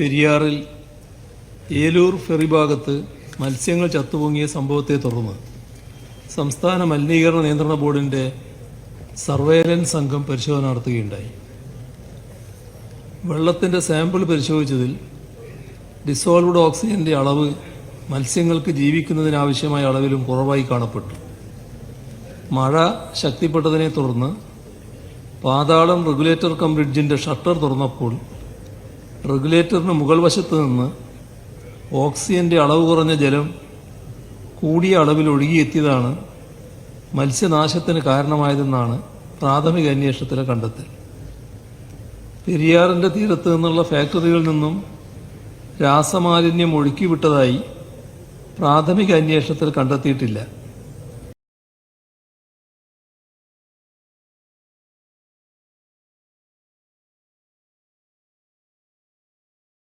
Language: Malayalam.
പെരിയാറിൽ ഏലൂർ ഫെറി ഭാഗത്ത് മത്സ്യങ്ങൾ ചത്തുപൊങ്ങിയ സംഭവത്തെ തുടർന്ന് സംസ്ഥാന മലിനീകരണ നിയന്ത്രണ ബോർഡിന്റെ സർവേലൻസ് സംഘം പരിശോധന നടത്തുകയുണ്ടായി. വെള്ളത്തിന്റെ സാമ്പിൾ പരിശോധിച്ചതിൽ ഡിസോൾവ്ഡ് ഓക്സിജന്റെ അളവ് മത്സ്യങ്ങൾക്ക് ജീവിക്കുന്നതിനാവശ്യമായ അളവിലും കുറവായി കാണപ്പെട്ടു. മഴ ശക്തിപ്പെട്ടതിനെ തുടർന്ന് പാതാളം റെഗുലേറ്റർ കം ബ്രിഡ്ജിന്റെ ഷട്ടർ തുറന്നപ്പോൾ റെഗുലേറ്ററിന് മുകൾ വശത്ത് നിന്ന് ഓക്സിജന്റെ അളവ് കുറഞ്ഞ ജലം കൂടിയ അളവിൽ ഒഴുകിയെത്തിയതാണ് മത്സ്യനാശത്തിന് കാരണമായതെന്നാണ് പ്രാഥമിക അന്വേഷണത്തിലെ കണ്ടെത്തൽ. പെരിയാറിന്റെ തീരത്ത് നിന്നുള്ള ഫാക്ടറികളിൽ നിന്നും രാസമാലിന്യം ഒഴുക്കിവിട്ടതായി പ്രാഥമിക അന്വേഷണത്തിൽ കണ്ടെത്തിയിട്ടില്ല.